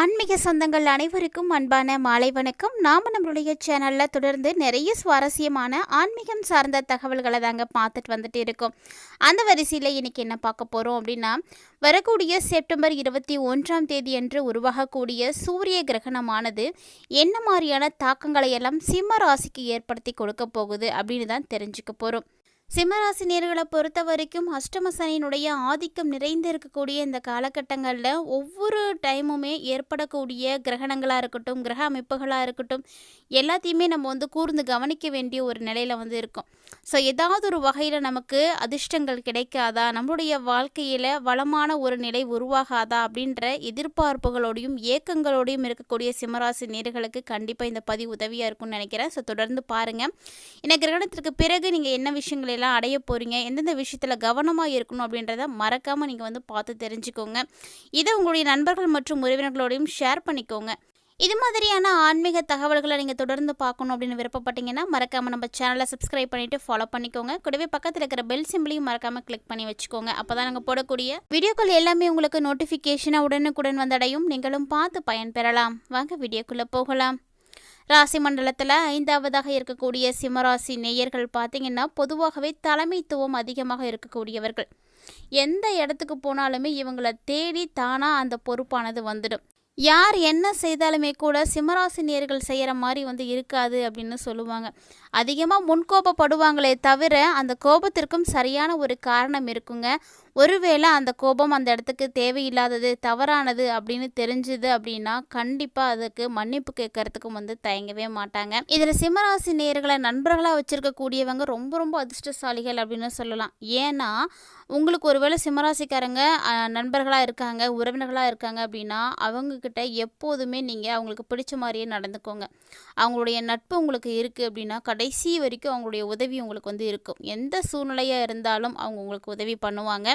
ஆன்மீக சொந்தங்கள் அனைவருக்கும் அன்பான மாலை வணக்கம். நாம நம்மளுடைய சேனலில் தொடர்ந்து நிறைய சுவாரஸ்யமான ஆன்மீகம் சார்ந்த தகவல்களை தாங்க பார்த்துட்டு வந்துட்டு இருக்கோம். அந்த வரிசையில் இன்றைக்கி என்ன பார்க்க போகிறோம் அப்படின்னா வரக்கூடிய செப்டம்பர் இருபத்தி ஒன்றாம் தேதி அன்று உருவாகக்கூடிய சூரிய கிரகணமானது என்ன மாதிரியான தாக்கங்களை எல்லாம் சிம்ம ராசிக்கு ஏற்படுத்தி கொடுக்க போகுது அப்படின்னு தான் தெரிஞ்சுக்க போகிறோம் சிம்மராசி நேர்களை பொறுத்த வரைக்கும் அஷ்டம சனியினுடைய ஆதிக்கம் நிறைந்து இருக்கக்கூடிய இந்த காலகட்டங்களில் ஒவ்வொரு டைமுமே ஏற்படக்கூடிய கிரகணங்களாக இருக்கட்டும் கிரக அமைப்புகளாக இருக்கட்டும் எல்லாத்தையுமே நம்ம வந்து கூர்ந்து கவனிக்க வேண்டிய ஒரு நிலையில் வந்து இருக்கும். ஸோ ஏதாவது ஒரு வகையில் நமக்கு அதிர்ஷ்டங்கள் கிடைக்காதா நம்மளுடைய வாழ்க்கையில் வளமான ஒரு நிலை உருவாகாதா அப்படின்ற எதிர்பார்ப்புகளோடையும் ஏக்கங்களோடையும் இருக்கக்கூடிய சிம்மராசி நேர்களுக்கு கண்டிப்பாக இந்த பதிவு உதவியாக இருக்கும்னு நினைக்கிறேன். ஸோ தொடர்ந்து பாருங்கள் இந்த கிரகணத்திற்கு பிறகு நீங்கள் என்ன விஷயங்கள் எல்லாம் அடைய போகிறீங்க எந்தெந்த விஷயத்தில் கவனமாக இருக்கணும் அப்படின்றத மறக்காமல் நீங்கள் வந்து பார்த்து தெரிஞ்சுக்கோங்க. இதை உங்களுடைய நண்பர்கள் மற்றும் உறவினர்களோடையும் ஷேர் பண்ணிக்கோங்க. இது மாதிரியான ஆன்மீக தகவல்களை நீங்கள் தொடர்ந்து பார்க்கணும் அப்படின்னு விருப்பப்பட்டீங்கன்னா மறக்காமல் நம்ம சேனலை சப்ஸ்கிரைப் பண்ணிவிட்டு ஃபாலோ பண்ணிக்கோங்க. கூடவே பக்கத்தில் இருக்கிற பெல் சிம்பிளையும் மறக்காமல் கிளிக் பண்ணி வச்சுக்கோங்க. அப்போ தான் நாங்கள் போடக்கூடிய வீடியோக்கள் எல்லாமே உங்களுக்கு நோட்டிஃபிகேஷனாக உடனுக்குடன் வந்தடையும். நீங்களும் பார்த்து பயன்பெறலாம். வாங்க வீடியோக்குள்ளே போகலாம். ராசி மண்டலத்தில் ஐந்தாவதாக இருக்கக்கூடிய சிம்மராசி நேயர்கள் பார்த்தீங்கன்னா பொதுவாகவே தலைமைத்துவம் அதிகமாக இருக்கக்கூடியவர்கள். எந்த இடத்துக்கு போனாலுமே இவங்களை தேடி தானாக அந்த பொறுப்பானது வந்துடும். யார் என்ன செய்தாலுமே கூட சிம்மராசி நேர்கள் செய்கிற மாதிரி வந்து இருக்காது அப்படின்னு சொல்லுவாங்க. அதிகமாக முன்கோபப்படுவாங்களே தவிர அந்த கோபத்திற்கும் சரியான ஒரு காரணம் இருக்குங்க. ஒருவேளை அந்த கோபம் அந்த இடத்துக்கு தேவையில்லாதது தவறானது அப்படின்னு தெரிஞ்சுது அப்படின்னா கண்டிப்பாக அதுக்கு மன்னிப்பு கேட்கறதுக்கும் வந்து தயங்கவே மாட்டாங்க. இதில் சிம்மராசி நேர்களை நண்பர்களாக வச்சுருக்கக்கூடியவங்க ரொம்ப ரொம்ப அதிர்ஷ்டசாலிகள் அப்படின்னு சொல்லலாம். ஏன்னா உங்களுக்கு ஒருவேளை சிம்மராசிக்காரங்க நண்பர்களாக இருக்காங்க உறவினர்களாக இருக்காங்க அப்படின்னா அவங்கக்கிட்ட எப்போதுமே நீங்கள் அவங்களுக்கு பிடிச்ச மாதிரியே நடந்துக்கோங்க. அவங்களுடைய நட்பு உங்களுக்கு இருக்குது அப்படின்னா கடைசி வரைக்கும் அவங்களுடைய உதவி உங்களுக்கு வந்து இருக்கும். எந்த சூழ்நிலையாக இருந்தாலும் அவங்க உங்களுக்கு உதவி பண்ணுவாங்க.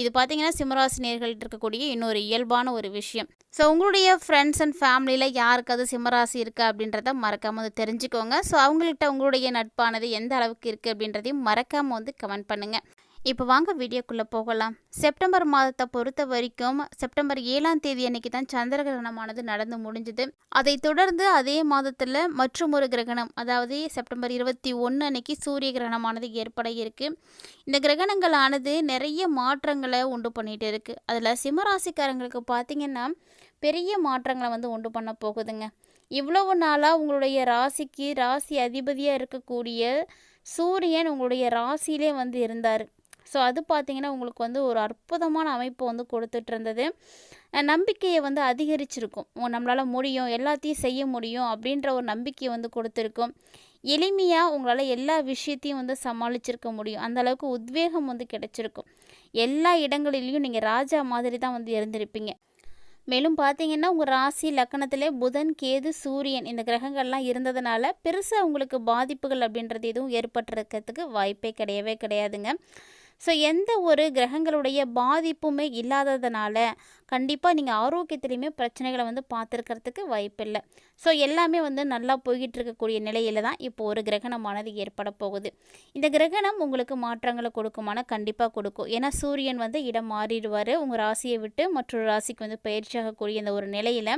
இது பார்த்தீங்கன்னா சிம்மராசி நேர்கள்ட்ட இருக்கக்கூடிய இன்னொரு இயல்பான ஒரு விஷயம். ஸோ உங்களுடைய ஃப்ரெண்ட்ஸ் அண்ட் ஃபேமிலியில் யாருக்காவது சிம்மராசி இருக்கா அப்படின்றத மறக்காமல் வந்து தெரிஞ்சுக்கோங்க. ஸோ அவங்கள்ட்ட உங்களுடைய நட்பானது எந்த அளவுக்கு இருக்குது அப்படின்றதையும் மறக்காமல் வந்து கமெண்ட் பண்ணுங்கள் இப்போ வாங்க வீடியோக்குள்ளே போகலாம். செப்டம்பர் மாதத்தை பொறுத்த வரைக்கும் செப்டம்பர் ஏழாம் தேதி அன்னைக்கு தான் சந்திர கிரகணமானது நடந்து முடிஞ்சுது. அதை தொடர்ந்து அதே மாதத்தில் மற்றும் ஒரு கிரகணம் அதாவது செப்டம்பர் இருபத்தி ஒன்று அன்னைக்கு சூரிய கிரகணமானது ஏற்பட இருக்கு. இந்த கிரகணங்களானது நிறைய மாற்றங்களை உண்டு பண்ணிட்டு இருக்கு. அதில் சிம்மராசிக்காரங்களுக்கு பார்த்தீங்கன்னா பெரிய மாற்றங்களை வந்து உண்டு பண்ண போகுதுங்க. இவ்வளவு நாளாக உங்களுடைய ராசிக்கு ராசி அதிபதியாக இருக்கக்கூடிய சூரியன் உங்களுடைய ராசியிலே வந்து இருந்தார். ஸோ அது பார்த்திங்கன்னா உங்களுக்கு வந்து ஒரு அற்புதமான அமைப்பு வந்து கொடுத்துட்டு இருந்தது நம்பிக்கையை வந்து அதிகரிச்சிருக்கும். நம்மளால் முடியும் எல்லாத்தையும் செய்ய முடியும் அப்படின்ற ஒரு நம்பிக்கையை வந்து கொடுத்துருக்கும். எளிமையாக உங்களால் எல்லா விஷயத்தையும் வந்து சமாளிச்சிருக்க முடியும். அந்த அளவுக்கு உத்வேகம் வந்து கிடைச்சிருக்கும். எல்லா இடங்களிலையும் நீங்கள் ராஜா மாதிரி தான் வந்து இருந்திருப்பீங்க. மேலும் பார்த்தீங்கன்னா உங்கள் ராசி லக்கணத்திலே புதன் கேது சூரியன் இந்த கிரகங்கள்லாம் இருந்ததுனால பெருசாக உங்களுக்கு பாதிப்புகள் அப்படின்றது எதுவும் ஏற்பட்டிருக்கிறதுக்கு வாய்ப்பே கிடையவே கிடையாதுங்க. ஸோ எந்த ஒரு கிரகங்களுடைய பாதிப்புமே இல்லாததுனால கண்டிப்பாக நீங்கள் ஆரோக்கியத்துலேயுமே பிரச்சனைகளை வந்து பார்த்துருக்கிறதுக்கு வாய்ப்பில்லை. ஸோ எல்லாமே வந்து நல்லா போய்கிட்டு இருக்கக்கூடிய நிலையில் தான் இப்போ ஒரு கிரகணமானது ஏற்பட போகுது. இந்த கிரகணம் உங்களுக்கு மாற்றங்களை கொடுக்குமான கண்டிப்பாக கொடுக்கும். ஏன்னா சூரியன் வந்து இடம் மாறிடுவார். உங்கள் ராசியை விட்டு மற்றொரு ராசிக்கு வந்து பயிற்சியாகக்கூடிய இந்த ஒரு நிலையில்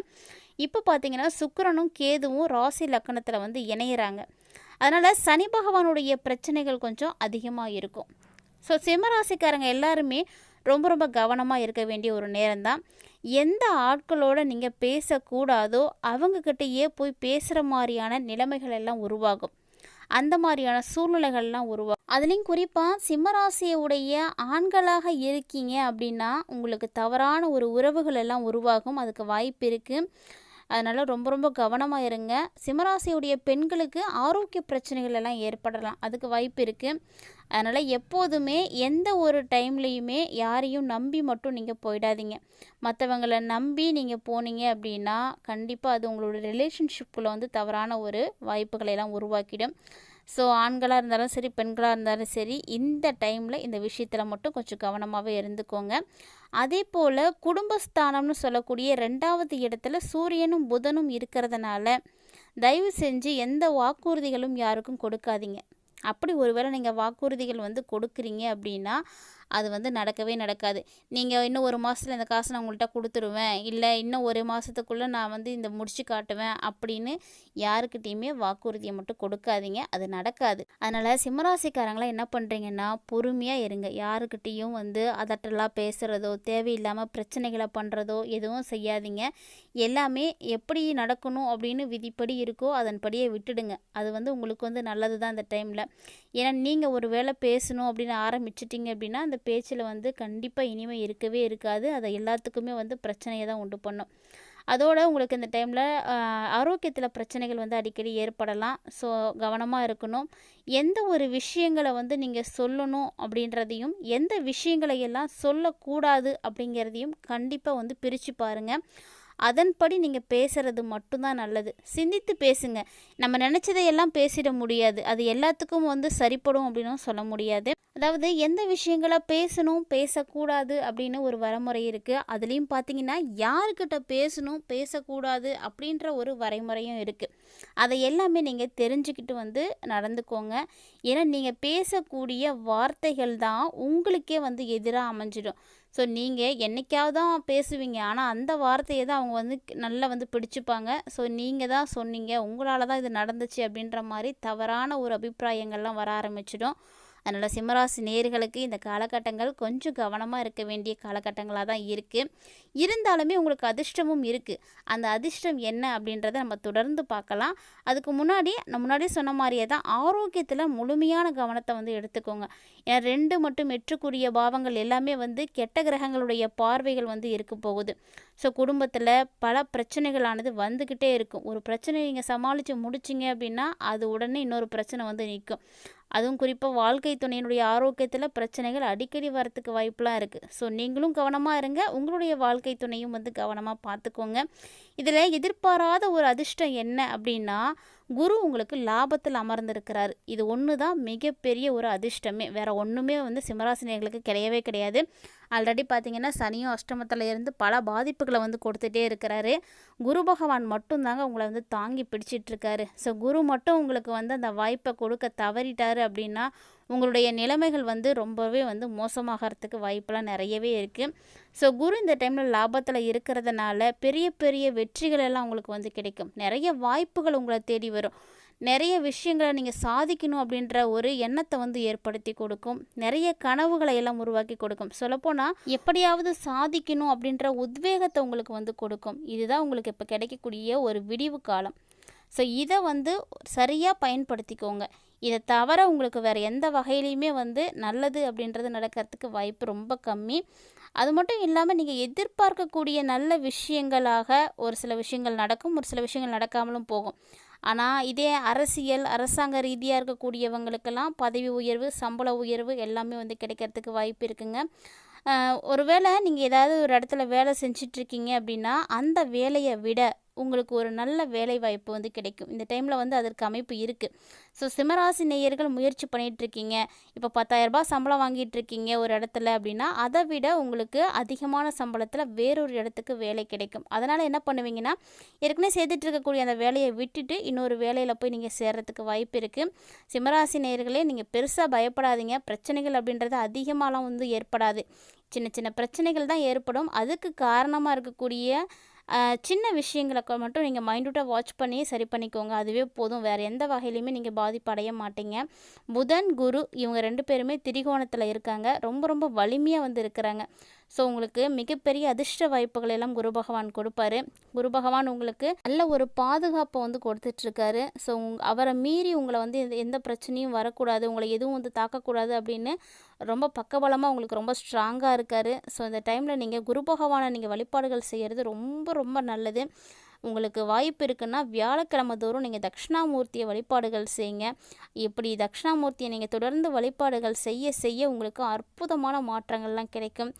இப்போ பார்த்தீங்கன்னா சுக்கரனும் கேதுவும் ராசி லக்கணத்தில் வந்து இணையிறாங்க. அதனால் சனி பகவானுடைய பிரச்சனைகள் கொஞ்சம் அதிகமாக இருக்கும். ஸோ சிம்மராசிக்காரங்க எல்லாருமே ரொம்ப ரொம்ப கவனமாக இருக்க வேண்டிய ஒரு நேரம் தான் எந்த ஆட்களோட நீங்கள் பேசக்கூடாதோ அவங்கக்கிட்டேயே போய் பேசுகிற மாதிரியான நிலைமைகள் எல்லாம் உருவாகும். அந்த மாதிரியான சூழ்நிலைகள்லாம் உருவாகும் அதுலேயும் குறிப்பாக சிம்மராசியுடைய ஆண்களாக இருக்கீங்க அப்படின்னா உங்களுக்கு தவறான ஒரு உறவுகள் எல்லாம் உருவாகும். அதுக்கு வாய்ப்பு இருக்குது அதனால் ரொம்ப ரொம்ப கவனமாக இருங்க. சிம்மராசியுடைய பெண்களுக்கு ஆரோக்கிய பிரச்சனைகள் எல்லாம் ஏற்படலாம். அதுக்கு வாய்ப்பு இருக்குது அதனால் எப்போதுமே எந்த ஒரு டைம்லேயுமே யாரையும் நம்பி மட்டும் நீங்கள் போயிடாதீங்க. மற்றவங்களை நம்பி நீங்கள் போனீங்க அப்படின்னா கண்டிப்பாக அது உங்களோட ரிலேஷன்ஷிப்பில் வந்து தவறான ஒரு வாய்ப்புகளை எல்லாம் உருவாக்கிடும். ஸோ ஆண்களாக இருந்தாலும் சரி பெண்களாக இருந்தாலும் சரி இந்த டைமில் இந்த விஷயத்தில் மட்டும் கொஞ்சம் கவனமாகவே இருந்துக்கோங்க. அதே போல் குடும்பஸ்தானம்னு சொல்லக்கூடிய ரெண்டாவது இடத்துல சூரியனும் புதனும் இருக்கிறதுனால தயவு செஞ்சு எந்த வாக்குறுதிகளும் யாருக்கும் கொடுக்காதீங்க. அப்படி ஒருவேளை நீங்கள் வாக்குறுதிகள் வந்து கொடுக்குறீங்க அப்படின்னா அது வந்து நடக்கவே நடக்காது. நீங்கள் இன்னும் ஒரு மாதத்தில் இந்த காசை நான் உங்கள்கிட்ட கொடுத்துருவேன். இல்லை இன்னும் ஒரு மாதத்துக்குள்ளே நான் வந்து இந்த முடிச்சு காட்டுவேன் அப்படின்னு யாருக்கிட்டேயுமே வாக்குறுதியை மட்டும் கொடுக்காதீங்க. அது நடக்காது. அதனால் சிம்மராசிக்காரங்களாம் என்ன பண்ணுறீங்கன்னா பொறுமையாக இருங்க. யாருக்கிட்டேயும் வந்து அதட்டலாக பேசுகிறதோ தேவையில்லாமல் பிரச்சனைகளை பண்ணுறதோ எதுவும் செய்யாதீங்க. எல்லாமே எப்படி நடக்கணும் அப்படின்னு விதிப்படி இருக்கோ அதன்படியே விட்டுடுங்க. அது வந்து உங்களுக்கு வந்து நல்லது தான் அந்த டைமில் ஏன்னா நீங்கள் ஒரு வேளை பேசணும் அப்படின்னு ஆரம்பிச்சிட்டிங்க அப்படின்னா அந்த பேச்சில் வந்து கண்டிப்பாக இனிமே இருக்கவே இருக்காது. அதை எல்லாத்துக்குமே வந்து பிரச்சனையை தான் உண்டு பண்ணும். அதோட உங்களுக்கு இந்த டைமில் ஆரோக்கியத்தில் பிரச்சனைகள் வந்து அடிக்கடி ஏற்படலாம். ஸோ கவனமாக இருக்கணும். எந்த ஒரு விஷயங்களை வந்து நீங்கள் சொல்லணும் அப்படின்றதையும் எந்த விஷயங்களை எல்லாம் சொல்லக்கூடாது அப்படிங்கிறதையும் கண்டிப்பாக வந்து பிரித்து பாருங்கள் அதன்படி நீங்கள் பேசுகிறது மட்டும்தான் நல்லது. சிந்தித்து பேசுங்க. நம்ம நினச்சதையெல்லாம் பேசிட முடியாது. அது எல்லாத்துக்கும் வந்து சரிப்படும் அப்படின்னும் சொல்ல முடியாது. அதாவது எந்த விஷயங்களை பேசணும் பேசக்கூடாது அப்படின்னு ஒரு வரைமுறை இருக்குது அதுலேயும் பார்த்தீங்கன்னா யாருக்கிட்ட பேசணும் பேசக்கூடாது அப்படின்ற ஒரு வரைமுறையும் இருக்குது அதை எல்லாமே நீங்கள் தெரிஞ்சுக்கிட்டு வந்து நடந்துக்கோங்க. ஏன்னா நீங்கள் பேசக்கூடிய வார்த்தைகள் தான் உங்களுக்கே வந்து எதிராக அமைஞ்சிடும். ஸோ நீங்கள் என்றைக்காவது தான் பேசுவீங்க. ஆனால் அந்த வார்த்தையை தான் அவங்க வந்து நல்லா வந்து பிடிச்சிப்பாங்க. ஸோ நீங்கள் தான் சொன்னீங்க. உங்களால் தான் இது நடந்துச்சு அப்படின்ற மாதிரி தவறான ஒரு அபிப்பிராயங்கள்லாம் வர ஆரம்பிச்சிடும். அதனால் சிம்மராசி நேர்களுக்கு இந்த காலகட்டங்கள் கொஞ்சம் கவனமாக இருக்க வேண்டிய காலகட்டங்களாக தான் இருக்குது இருந்தாலுமே உங்களுக்கு அதிர்ஷ்டமும் இருக்குது அந்த அதிர்ஷ்டம் என்ன அப்படின்றத நம்ம தொடர்ந்து பார்க்கலாம். அதுக்கு முன்னாடி நான் முன்னாடி சொன்ன மாதிரியே தான் ஆரோக்கியத்தில் முழுமையான கவனத்தை வந்து எடுத்துக்கோங்க. ஏன்னா ரெண்டு மட்டும் எட்டுக்குரிய பாவங்கள் எல்லாமே வந்து கெட்ட கிரகங்களுடைய பார்வைகள் வந்து இருக்க போகுது. ஸோ குடும்பத்தில் பல பிரச்சனைகளானது வந்துக்கிட்டே இருக்கும். ஒரு பிரச்சனை நீங்கள் சமாளித்து முடிச்சிங்க அப்படின்னா அது உடனே இன்னொரு பிரச்சனை வந்து நிற்கும் அதுவும் குறிப்பாக வாழ்க்கை துணையினுடைய ஆரோக்கியத்தில் பிரச்சனைகள் அடிக்கடி வரத்துக்கு வாய்ப்பெலாம் இருக்குது ஸோ நீங்களும் கவனமாக இருங்க. உங்களுடைய வாழ்க்கை துணையும் வந்து கவனமாக பார்த்துக்கோங்க இதில் எதிர்பாராத ஒரு அதிர்ஷ்டம் என்ன அப்படின்னா குரு உங்களுக்கு லாபத்தில் அமர்ந்திருக்கிறார். இது ஒன்று தான் மிகப்பெரிய ஒரு அதிர்ஷ்டமே. வேறு ஒன்றுமே வந்து சிம்மராசினியர்களுக்கு கிடையவே கிடையாது. ஆல்ரெடி பார்த்தீங்கன்னா சனியும் அஷ்டமத்தில் இருந்து பல பாதிப்புகளை வந்து கொடுத்துட்டே இருக்கிறாரு. குரு பகவான் மட்டும்தாங்க உங்களை வந்து தாங்கி பிடிச்சிட்ருக்காரு ஸோ குரு மட்டும் உங்களுக்கு வந்து அந்த வாய்ப்பை கொடுக்க தவறிட்டாரு அப்படின்னா உங்களுடைய நிலைமைகள் வந்து ரொம்பவே வந்து மோசமாகறதுக்கு வாய்ப்பெல்லாம் நிறையவே இருக்குது ஸோ குரு இந்த டைமில் லாபத்தில் இருக்கிறதுனால பெரிய பெரிய வெற்றிகள் எல்லாம் உங்களுக்கு வந்து கிடைக்கும். நிறைய வாய்ப்புகள் உங்களை தேடி வரும். நிறைய விஷயங்களை நீங்கள் சாதிக்கணும் அப்படின்ற ஒரு எண்ணத்தை வந்து ஏற்படுத்தி கொடுக்கும். நிறைய கனவுகளை எல்லாம் உருவாக்கி கொடுக்கும். சொல்லப்போனால் எப்படியாவது சாதிக்கணும் அப்படின்ற உத்வேகத்தை உங்களுக்கு வந்து கொடுக்கும். இதுதான் உங்களுக்கு இப்போ கிடைக்கக்கூடிய ஒரு விடிவு காலம். ஸோ இதை வந்து சரியாக பயன்படுத்திக்கோங்க. இதை தவிர உங்களுக்கு வேறு எந்த வகையிலையுமே வந்து நல்லது அப்படின்றது நடக்கிறதுக்கு வாய்ப்பு ரொம்ப கம்மி. அது மட்டும் இல்லாமல் நீங்கள் எதிர்பார்க்கக்கூடிய நல்ல விஷயங்களாக ஒரு சில விஷயங்கள் நடக்கும் ஒரு சில விஷயங்கள் நடக்காமலும் போகும். ஆனால் இதே அரசியல் அரசாங்க ரீதியாக இருக்கக்கூடியவங்களுக்கெல்லாம் பதவி உயர்வு சம்பள உயர்வு எல்லாமே வந்து கிடைக்கிறதுக்கு வாய்ப்பு இருக்குங்க. ஒருவேளை நீங்கள் ஏதாவது ஒரு இடத்துல வேலை செஞ்சிட்ருக்கீங்க அப்படின்னா அந்த வேலையை விட உங்களுக்கு ஒரு நல்ல வேலை வாய்ப்பு வந்து கிடைக்கும். இந்த டைமில் வந்து அதற்கு அமைப்பு இருக்குது ஸோ சிம்மராசி நேயர்கள் முயற்சி பண்ணிகிட்ருக்கீங்க இப்போ பத்தாயிரரூபா சம்பளம் வாங்கிட்டுருக்கீங்க ஒரு இடத்துல அப்படின்னா அதை விட உங்களுக்கு அதிகமான சம்பளத்தில் வேறொரு இடத்துக்கு வேலை கிடைக்கும். அதனால் என்ன பண்ணுவீங்கன்னா ஏற்கனவே செய்துட்டு இருக்கக்கூடிய அந்த வேலையை விட்டுட்டு இன்னொரு வேலையில் போய் நீங்கள் சேர்கிறதுக்கு வாய்ப்பு இருக்குது சிம்மராசி நேயர்களே நீங்கள் பெருசாக பயப்படாதீங்க. பிரச்சனைகள் அப்படின்றது அதிகமாகலாம் வந்து ஏற்படாது. சின்ன சின்ன பிரச்சனைகள் தான் ஏற்படும். அதுக்கு காரணமாக இருக்கக்கூடிய சின்ன விஷயங்களை மட்டும் நீங்கள் மைண்டூட்டாக வாட்ச் பண்ணி சரி பண்ணிக்கோங்க. அதுவே போதும். வேறு எந்த வகையிலையுமே நீங்கள் பாதிப்படைய மாட்டீங்க. புதன் குரு இவங்க ரெண்டு பேருமே திரிகோணத்தில் இருக்காங்க. ரொம்ப ரொம்ப வலிமையாக வந்து இருக்கிறாங்க. ஸோ உங்களுக்கு மிகப்பெரிய அதிர்ஷ்ட வாய்ப்புகள் எல்லாம் குரு பகவான் கொடுப்பாரு. குரு பகவான் உங்களுக்கு நல்ல ஒரு பாதுகாப்பை வந்து கொடுத்துட்ருக்காரு. ஸோ உங் அவரை மீறி உங்களை வந்து எந்த எந்த பிரச்சனையும் வரக்கூடாது உங்களை எதுவும் வந்து தாக்கக்கூடாது அப்படின்னு ரொம்ப பக்கபலமாக உங்களுக்கு ரொம்ப ஸ்ட்ராங்காக இருக்கார். ஸோ இந்த டைமில் நீங்கள் குரு பகவானை நீங்கள் வழிபாடுகள் செய்கிறது ரொம்ப ரொம்ப நல்லது. உங்களுக்கு வாய்ப்பு இருக்குன்னா வியாழக்கிழமை தோறும் நீங்கள் தட்சிணாமூர்த்தியை வழிபாடுகள் செய்யுங்க. இப்படி தட்சிணாமூர்த்தியை நீங்கள் தொடர்ந்து வழிபாடுகள் செய்ய செய்ய உங்களுக்கு அற்புதமான மாற்றங்கள்லாம் கிடைக்கும்.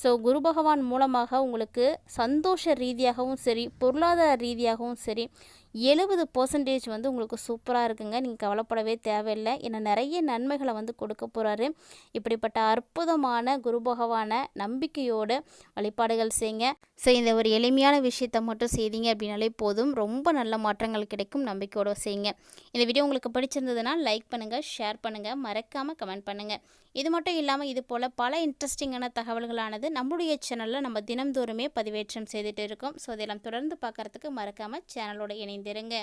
ஸோ குரு பகவான் மூலமாக உங்களுக்கு சந்தோஷ ரீதியாகவும் சரி பொருளாதார ரீதியாகவும் சரி எழுபது பர்சன்டேஜ் வந்து உங்களுக்கு சூப்பராக இருக்குங்க. நீங்கள் கவலைப்படவே தேவையில்லை. ஏன்னா நிறைய நன்மைகளை வந்து கொடுக்க போகிறாரு இப்படிப்பட்ட அற்புதமான குரு பகவான நம்பிக்கையோடு வழிபாடுகள் செய்யுங்க. ஸோ இந்த ஒரு எளிமையான விஷயத்தை மட்டும் செய்தீங்க அப்படின்னாலே போதும். ரொம்ப நல்ல மாற்றங்கள் கிடைக்கும் நம்பிக்கையோடு செய்யுங்க. இந்த வீடியோ உங்களுக்கு பிடிச்சிருந்ததுன்னா லைக் பண்ணுங்கள் ஷேர் பண்ணுங்கள் மறக்காமல் கமெண்ட் பண்ணுங்கள் இது மட்டும் இல்லாமல் இது போல் பல இன்ட்ரெஸ்டிங்கான தகவல்களானது நம்முடைய சேனலில் நம்ம தினம்தோறுமே பதிவேற்றம் செய்துட்டு இருக்கோம். ஸோ இதெல்லாம் தொடர்ந்து பார்க்குறதுக்கு மறக்காமல் சேனலோட இணைந்திருங்க